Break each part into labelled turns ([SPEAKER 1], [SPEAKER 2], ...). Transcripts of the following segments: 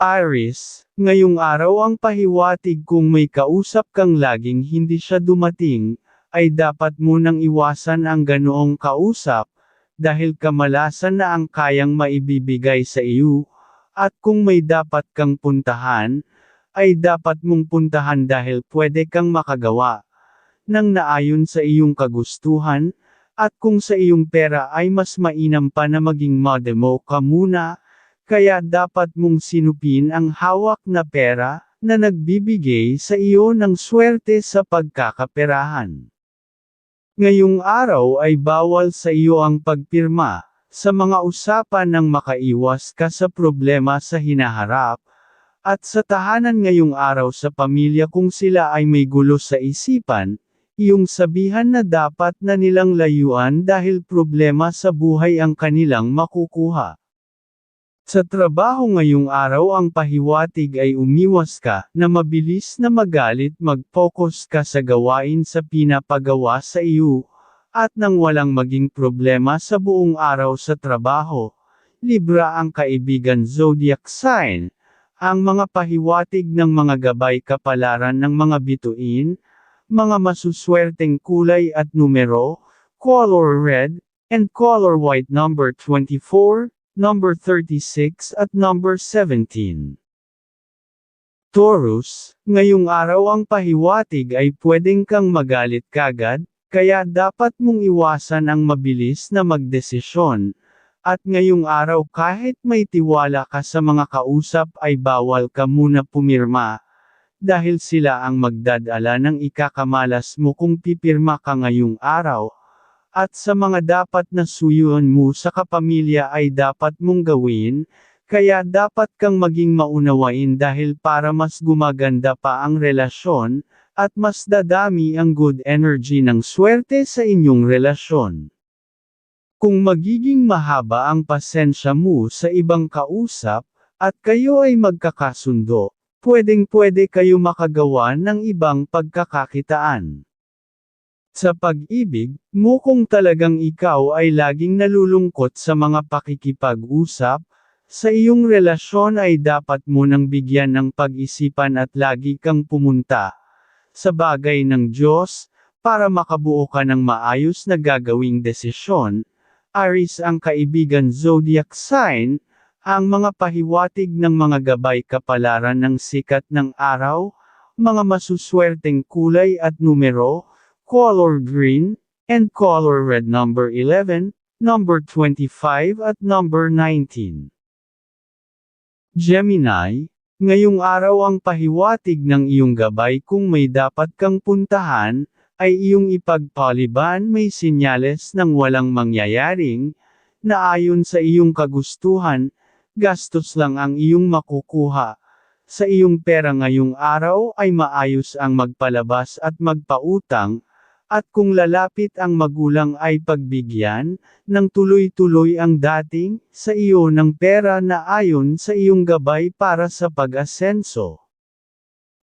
[SPEAKER 1] Aris, ngayong araw ang pahiwatig kung may kausap kang laging hindi siya dumating, ay dapat munang iwasan ang ganoong kausap, dahil kamalasan na ang kayang maibibigay sa iyo, at kung may dapat kang puntahan, ay dapat mong puntahan dahil pwede kang makagawa ng naayon sa iyong kagustuhan, at kung sa iyong pera ay mas mainam pa na maging modemo ka muna, kaya dapat mong sinupin ang hawak na pera, na nagbibigay sa iyo ng swerte sa pagkakaperahan. Ngayong araw ay bawal sa iyo ang pagpirma, sa mga usapan ng makaiwas ka sa problema sa hinaharap, at sa tahanan ngayong araw sa pamilya kung sila ay may gulo sa isipan, iyong sabihan na dapat na nilang layuan dahil problema sa buhay ang kanilang makukuha. Sa trabaho ngayong araw ang pahiwatig ay umiwas ka, na mabilis na magalit mag-focus ka sa gawain sa pinapagawa sa iyo, at nang walang maging problema sa buong araw sa trabaho. Libra ang kaibigan zodiac sign, ang mga pahiwatig ng mga gabay kapalaran ng mga bituin, mga masuswerteng kulay at numero, color red, and color white number 24, number 36 at number 17. Taurus, ngayong araw ang pahiwatig ay pwedeng kang magalit kagad, kaya dapat mong iwasan ang mabilis na magdesisyon. At ngayong araw kahit may tiwala ka sa mga kausap ay bawal ka muna pumirma, dahil sila ang magdadala ng ikakamalas mo kung pipirma ka ngayong araw, at sa mga dapat na suyuan mo sa kapamilya ay dapat mong gawin, kaya dapat kang maging maunawain dahil para mas gumaganda pa ang relasyon, at mas dadami ang good energy ng swerte sa inyong relasyon. Kung magiging mahaba ang pasensya mo sa ibang kausap, at kayo ay magkakasundo, pwedeng-pwede kayo makagawa ng ibang pagkakakitaan. Sa pag-ibig, mo kung talagang ikaw ay laging nalulungkot sa mga pakikipag-usap, sa iyong relasyon ay dapat mo nang bigyan ng pag-isipan at lagi kang pumunta sa bagay ng Diyos, para makabuo ka ng maayos na gagawing desisyon. Aris ang kaibigan zodiac sign, ang mga pahiwatig ng mga gabay kapalaran ng sikat ng araw, mga masuswerteng kulay at numero, color green, and color red number 11, number 25 at number 19. Gemini, ngayong araw ang pahiwatig ng iyong gabay kung may dapat kang puntahan, ay iyong ipagpaliban may sinyales ng walang mangyayaring, na ayon sa iyong kagustuhan, gastos lang ang iyong makukuha. Sa iyong pera ngayong araw ay maayos ang magpalabas at magpautang, at kung lalapit ang magulang ay pagbigyan, ng tuloy-tuloy ang dating, sa iyo ng pera na ayon sa iyong gabay para sa pag-asenso.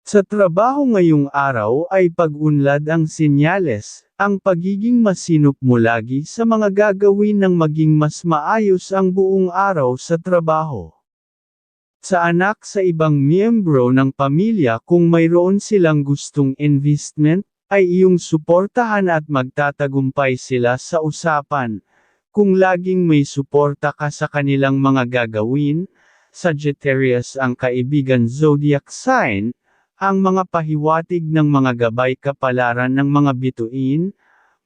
[SPEAKER 1] Sa trabaho ngayong araw ay pag-unlad ang sinyales, ang pagiging masinop mo lagi sa mga gagawin ng maging mas maayos ang buong araw sa trabaho. Sa anak sa ibang miyembro ng pamilya kung mayroon silang gustong investment, ay iyong suportahan at magtatagumpay sila sa usapan. Kung laging may suporta ka sa kanilang mga gagawin, Sagittarius ang kaibigan zodiac sign, ang mga pahiwatig ng mga gabay kapalaran ng mga bituin,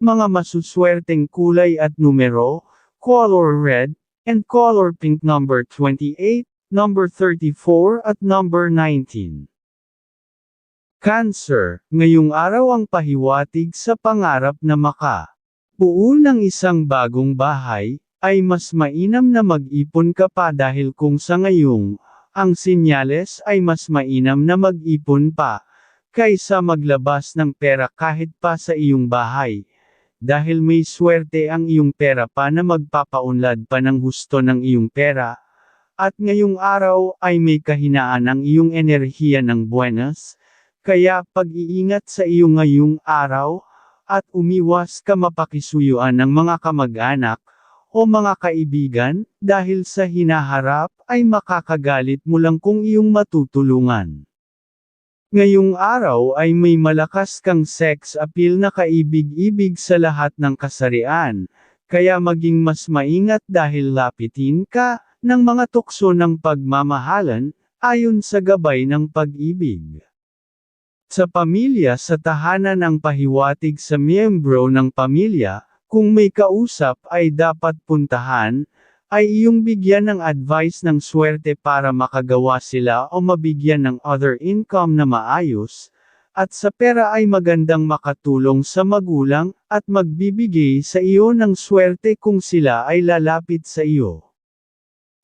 [SPEAKER 1] mga masuswerteng kulay at numero, color red, and color pink number 28, number 34 at number 19. Cancer, ngayong araw ang pahiwatig sa pangarap na maka. Buo ng isang bagong bahay, ay mas mainam na mag-ipon ka pa dahil kung sa ngayong, ang sinyales ay mas mainam na mag-ipon pa, kaysa maglabas ng pera kahit pa sa iyong bahay. Dahil may swerte ang iyong pera pa na magpapaunlad pa ng husto ng iyong pera, at ngayong araw ay may kahinaan ang iyong enerhiya ng buenas, kaya pag-iingat sa iyo ngayong araw, at umiwas ka mapakisuyuan ng mga kamag-anak, o mga kaibigan, dahil sa hinaharap ay makakagalit mo lang kung iyong matutulungan. Ngayong araw ay may malakas kang sex appeal na kaibig-ibig sa lahat ng kasarian, kaya maging mas maingat dahil lapitin ka ng mga tukso ng pagmamahalan, ayon sa gabay ng pag-ibig. Sa pamilya sa tahanan ang pahiwatig sa miyembro ng pamilya, kung may kausap ay dapat puntahan, ay iyong bigyan ng advice ng swerte para makagawa sila o mabigyan ng other income na maayos, at sa pera ay magandang makatulong sa magulang, at magbibigay sa iyo ng swerte kung sila ay lalapit sa iyo.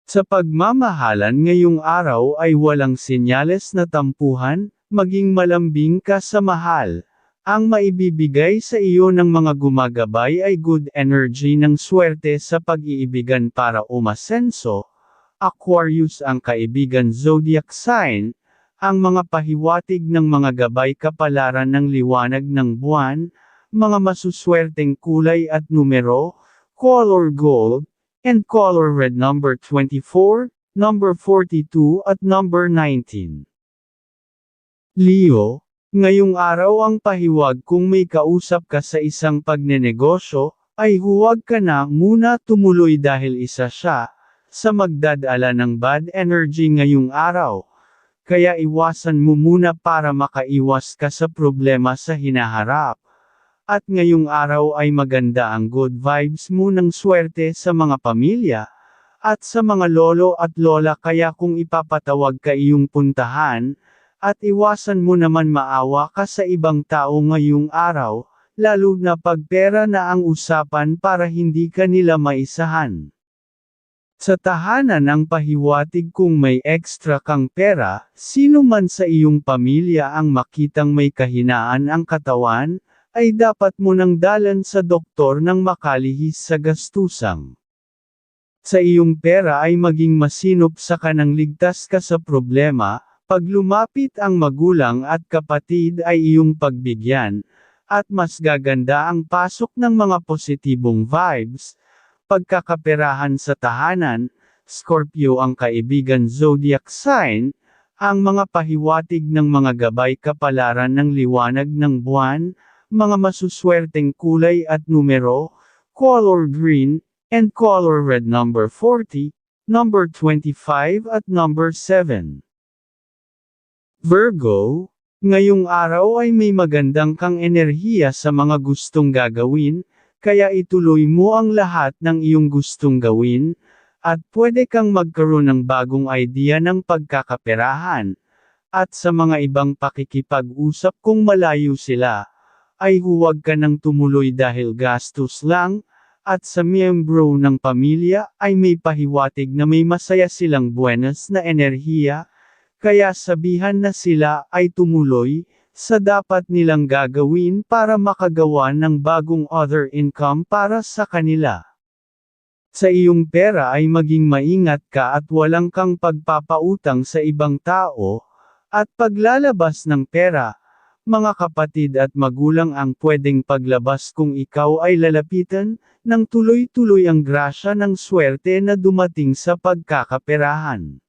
[SPEAKER 1] Sa pagmamahalan ngayong araw ay walang senyales na tampuhan, maging malambing ka sa mahal, ang maibibigay sa iyo ng mga gumagabay ay good energy ng swerte sa pag-iibigan para umasenso. Aquarius ang kaibigan zodiac sign, ang mga pahiwatig ng mga gabay kapalaran ng liwanag ng buwan, mga masuswerteng kulay at numero, color gold, and color red number 24, number 42 at number 19. Leo, Ngayong araw ang pahiwag kung may kausap ka sa isang pagnenegosyo, ay huwag ka na muna tumuloy dahil isa siya, sa magdadala ng bad energy ngayong araw. Kaya iwasan mo muna para makaiwas ka sa problema sa hinaharap. At ngayong araw ay maganda ang good vibes mo ng swerte sa mga pamilya, at sa mga lolo at lola kaya kung ipapatawag ka iyong puntahan, at iwasan mo naman maawa ka sa ibang tao ngayong araw, lalo na pag pera na ang usapan para hindi ka nila maisahan. Sa tahanan ang pahiwatig kung may extra kang pera, sino man sa iyong pamilya ang makitang may kahinaan ang katawan, ay dapat mo nang dalan sa doktor nang makalihis sa gastusang. Sa iyong pera ay maging masinop sa kanang ligtas ka sa problema, pag lumapit ang magulang at kapatid ay iyong pagbigyan, at mas gaganda ang pasok ng mga positibong vibes, pagkakaperahan sa tahanan, Scorpio ang kaibigan zodiac sign, ang mga pahiwatig ng mga gabay kapalaran ng liwanag ng buwan, mga masuswerteng kulay at numero, color green, and color red number 40, number 25 at number 7. Virgo, ngayong araw ay may magandang kang enerhiya sa mga gustong gagawin, kaya ituloy mo ang lahat ng iyong gustong gawin, at pwede kang magkaroon ng bagong idea ng pagkakaperahan. At sa mga ibang pakikipag-usap kung malayo sila, ay huwag ka nang tumuloy dahil gastos lang, at sa miyembro ng pamilya ay may pahiwatig na may masaya silang buenas na enerhiya, kaya sabihan na sila ay tumuloy, sa dapat nilang gagawin para makagawa ng bagong other income para sa kanila. Sa iyong pera ay maging maingat ka at walang kang pagpapautang sa ibang tao, at paglalabas ng pera, mga kapatid at magulang ang pwedeng paglabas kung ikaw ay lalapitan, ng tuloy-tuloy ang grasya ng swerte na dumating sa pagkakaperahan.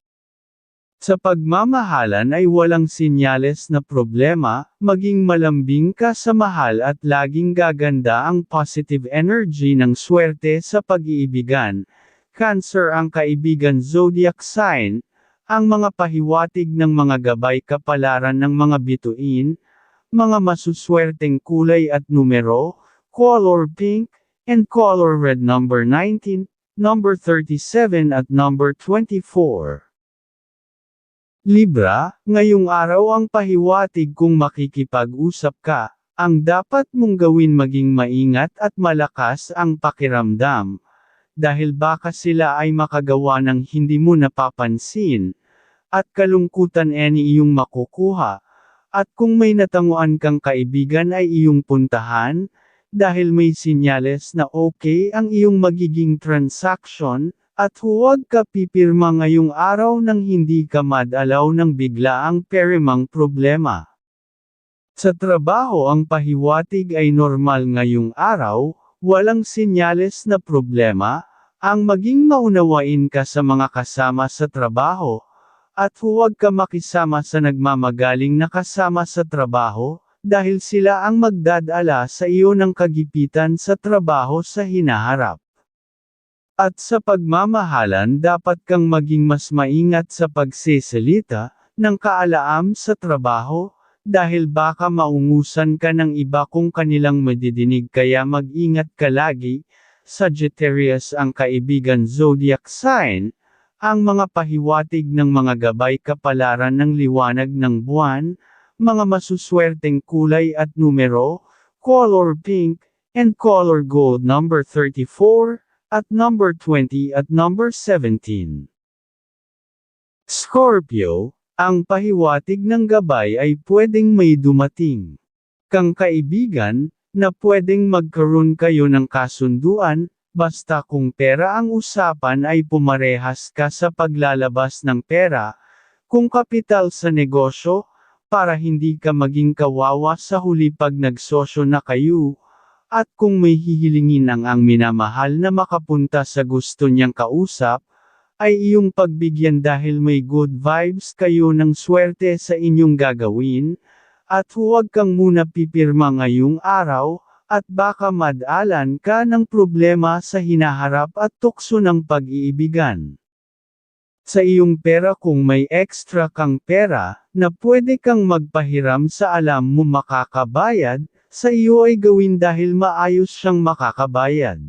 [SPEAKER 1] Sa pagmamahalan ay walang sinyales na problema, maging malambing ka sa mahal at laging gaganda ang positive energy ng swerte sa pag-iibigan. Cancer ang kaibigan zodiac sign, ang mga pahiwatig ng mga gabay kapalaran ng mga bituin, mga masuswerteng kulay at numero, color pink, and color red number 19, number 37 at number 24. Libra, ngayong araw ang pahiwatig kung makikipag-usap ka, ang dapat mong gawin maging maingat at malakas ang pakiramdam. Dahil baka sila ay makagawa ng hindi mo napapansin, at kalungkutan any iyong makukuha. At kung may natanguan kang kaibigan ay iyong puntahan, dahil may sinyales na okay ang iyong magiging transaction, at huwag ka pipirma ngayong araw nang hindi ka madalaw ng biglaang perimang problema. Sa trabaho ang pahiwatig ay normal ngayong araw, walang sinyales na problema, ang maging maunawain ka sa mga kasama sa trabaho, at huwag ka makisama sa nagmamagaling na kasama sa trabaho, dahil sila ang magdadala sa iyo ng kagipitan sa trabaho sa hinaharap. At sa pagmamahalan dapat kang maging mas maingat sa pagsesalita, ng kaalaam sa trabaho, dahil baka maungusan ka ng iba kung kanilang madidinig kaya mag-ingat ka lagi. Sagittarius ang kaibigan zodiac sign, ang mga pahiwatig ng mga gabay kapalaran ng liwanag ng buwan, mga masuswerteng kulay at numero, color pink, and color gold number 34, at number 20 at number 17. Scorpio, ang pahiwatig ng gabay ay pwedeng may dumating. Kang kaibigan, na pwedeng magkaroon kayo ng kasunduan, basta kung pera ang usapan ay pumarehas ka sa paglalabas ng pera, kung kapital sa negosyo, para hindi ka maging kawawa sa huli pag nagsosyo na kayo, at kung may hihilingin ang ang minamahal na makapunta sa gusto niyang kausap, ay iyong pagbigyan dahil may good vibes kayo ng swerte sa inyong gagawin, at huwag kang muna pipirma ngayong araw, at baka madalan ka ng problema sa hinaharap at tukso ng pag-iibigan. Sa iyong pera kung may extra kang pera, na pwede kang magpahiram sa alam mo makakabayad, sa iyo ay gawin dahil maayos siyang makakabayad.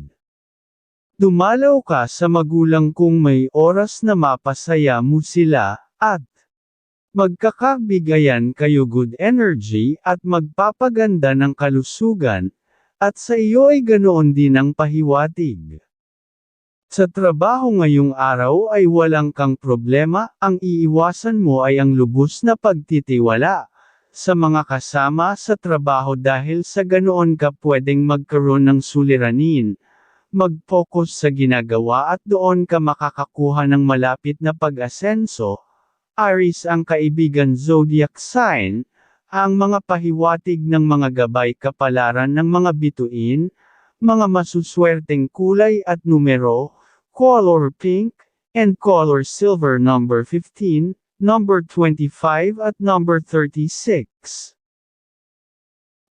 [SPEAKER 1] Dumalaw ka sa magulang kung may oras na mapasaya mo sila, at magkakabigayan kayo good energy at magpapaganda ng kalusugan, at sa iyo ay ganoon din ang pahiwatig. Sa trabaho ngayong araw ay walang kang problema, ang iiwasan mo ay ang lubos na pagtitiwala sa mga kasama sa trabaho dahil sa ganoon ka pwedeng magkaroon ng suliranin. Mag-focus sa ginagawa at doon ka makakakuha ng malapit na pag-asenso. Aries ang kaibigan zodiac sign, ang mga pahiwatig ng mga gabay kapalaran ng mga bituin, mga masuswerteng kulay at numero, color pink, and color silver number 15, number 25 at number 36.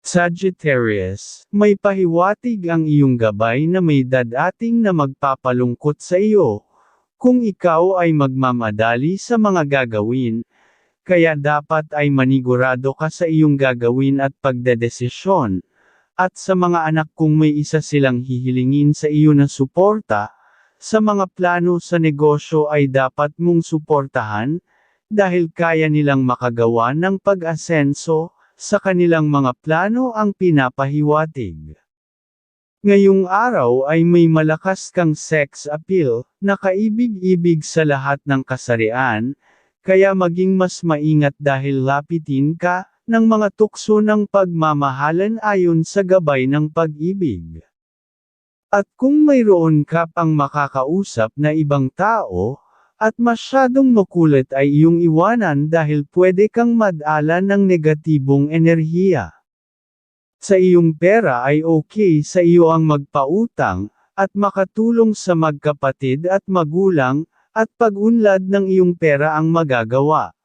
[SPEAKER 1] Sagittarius, may pahiwatig ang iyong gabay na may dadating na magpapalungkot sa iyo. Kung ikaw ay magmamadali sa mga gagawin, kaya dapat ay manigurado ka sa iyong gagawin at pagdedesisyon. At sa mga anak kung may isa silang hihilingin sa iyo na suporta, sa mga plano sa negosyo ay dapat mong suportahan, dahil kaya nilang makagawa ng pag-asenso, sa kanilang mga plano ang pinapahiwatig. Ngayong araw ay may malakas kang sex appeal, na kaibig-ibig sa lahat ng kasarian, kaya maging mas maingat dahil lapitin ka, ng mga tukso ng pagmamahalan ayon sa gabay ng pag-ibig. At kung mayroon ka pang makakausap na ibang tao, at masyadong makulit ay iyong iwanan dahil pwede kang madala ng negatibong enerhiya. Sa iyong pera ay okay sa iyo ang magpautang, at makatulong sa magkapatid at magulang, at pag-unlad ng iyong pera ang magagawa.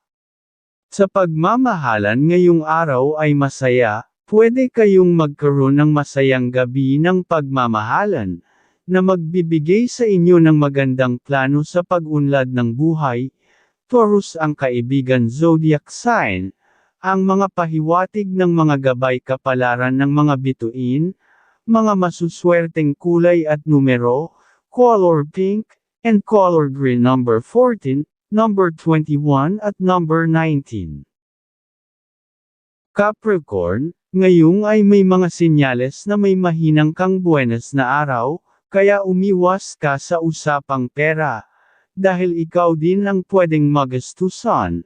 [SPEAKER 1] Sa pagmamahalan ngayong araw ay masaya, pwede kayong magkaroon ng masayang gabi ng pagmamahalan, na magbibigay sa inyo ng magandang plano sa pag-unlad ng buhay. Taurus ang kaibigan zodiac sign, ang mga pahiwatig ng mga gabay kapalaran ng mga bituin, mga masuswerteng kulay at numero, color pink, and color green number 14, number 21 at number 19. Capricorn, ngayong ay may mga sinyales na may mahinang kang buenas na araw, kaya umiwas ka sa usapang pera, dahil ikaw din ang pwedeng magastusan.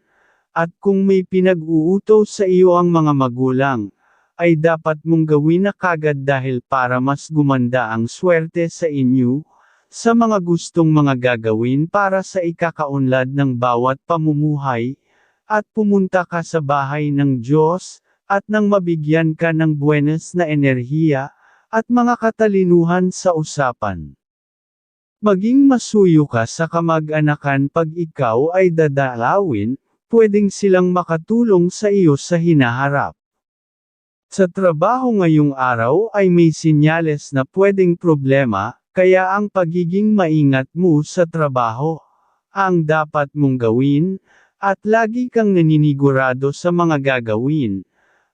[SPEAKER 1] At kung may pinag-uuto sa iyo ang mga magulang, ay dapat mong gawin na kagad dahil para mas gumanda ang swerte sa inyo, sa mga gustong mga gagawin para sa ikakaunlad ng bawat pamumuhay, at pumunta ka sa bahay ng Diyos, at nang mabigyan ka ng buenas na enerhiya, at mga katalinuhan sa usapan. Maging masuyo ka sa kamag-anakan pag ikaw ay dadalawin, pwedeng silang makatulong sa iyo sa hinaharap. Sa trabaho ngayong araw ay may sinyales na pwedeng problema, kaya ang pagiging maingat mo sa trabaho, ang dapat mong gawin, at lagi kang naninigurado sa mga gagawin,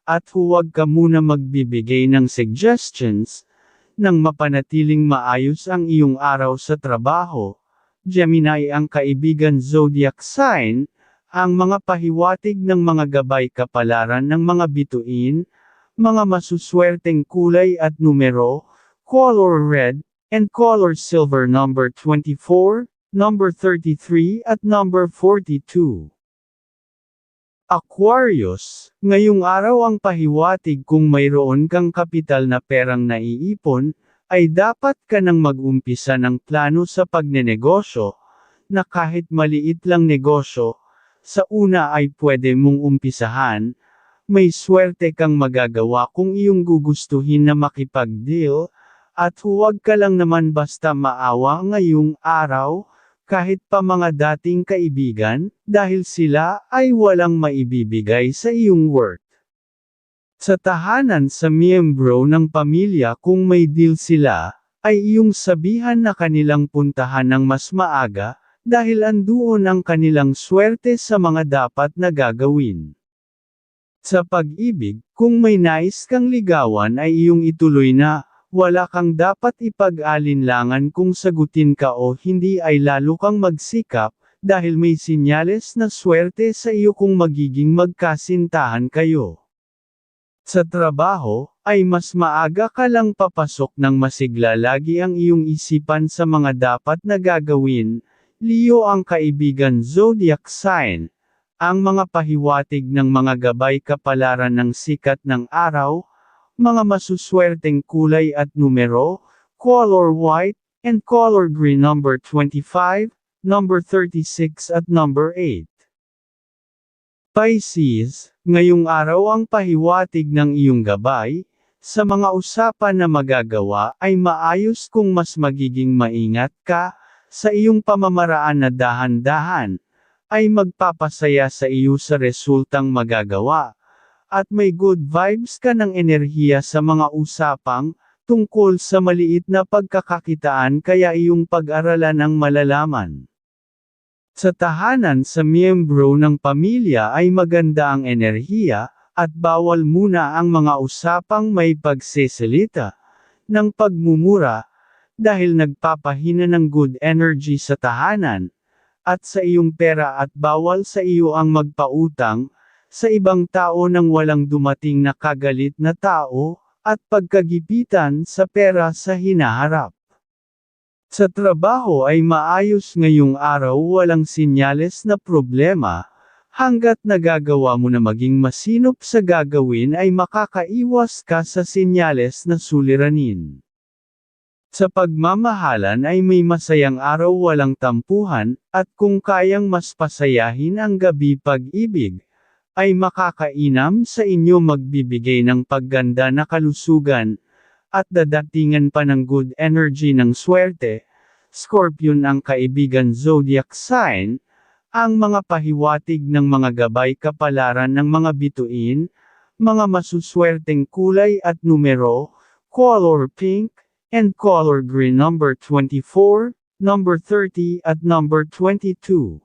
[SPEAKER 1] at huwag ka muna magbibigay ng suggestions, nang mapanatiling maayos ang iyong araw sa trabaho. Gemini ang kaibigan zodiac sign, ang mga pahiwatig ng mga gabay kapalaran ng mga bituin, mga masuswerteng kulay at numero, color red, and color silver number 24, number 33 at number 42. Aquarius, ngayong araw ang pahiwatig kung mayroon kang kapital na perang naiipon, ay dapat ka nang mag-umpisa ng plano sa pagnenegosyo, na kahit maliit lang negosyo, sa una ay pwede mong umpisahan, may swerte kang magagawa kung iyong gugustuhin na makipag-deal, at huwag ka lang naman basta maawa ngayong araw, kahit pa mga dating kaibigan, dahil sila ay walang maibibigay sa iyong work. Sa tahanan sa miyembro ng pamilya kung may deal sila, ay iyong sabihan na kanilang puntahan ng mas maaga, dahil andoon ang kanilang swerte sa mga dapat na gagawin. Sa pag-ibig, kung may nais kang ligawan ay iyong ituloy na, wala kang dapat ipag-alinlangan kung sagutin ka o hindi ay lalo kang magsikap, dahil may sinyales na swerte sa iyo kung magiging magkasintahan kayo. Sa trabaho, ay mas maaga ka lang papasok ng masigla lagi ang iyong isipan sa mga dapat na gagawin, Leo ang kaibigan zodiac sign, ang mga pahiwatig ng mga gabay kapalaran ng sikat ng araw, mga masuswerteng kulay at numero, color white, and color green number 25, number 36 at number 8. Pisces, ngayong araw ang pahiwatig ng iyong gabay, sa mga usapan na magagawa ay maayos kung mas magiging maingat ka, sa iyong pamamaraan na dahan-dahan, ay magpapasaya sa iyo sa resultang magagawa at may good vibes ka ng enerhiya sa mga usapang, tungkol sa maliit na pagkakakitaan kaya iyong pag-aralan ang malalaman. Sa tahanan sa miyembro ng pamilya ay maganda ang enerhiya, at bawal muna ang mga usapang may pagsesalita, ng pagmumura, dahil nagpapahina ng good energy sa tahanan, at sa iyong pera at bawal sa iyo ang magpautang, sa ibang tao nang walang dumating na kagalit na tao, at pagkagipitan sa pera sa hinaharap. Sa trabaho ay maayos ngayong araw walang sinyales na problema, hanggat nagagawa mo na maging masinop sa gagawin ay makakaiwas ka sa sinyales na suliranin. Sa pagmamahalan ay may masayang araw walang tampuhan, at kung kayang mas pasayahin ang gabi pag-ibig, ay makakainam sa inyo magbibigay ng pagganda na kalusugan, at dadatingan pa ng good energy ng swerte. Scorpion ang kaibigan zodiac sign, ang mga pahiwatig ng mga gabay kapalaran ng mga bituin, mga masuswerteng kulay at numero, color pink, and color green number 24, number 30 at number 22.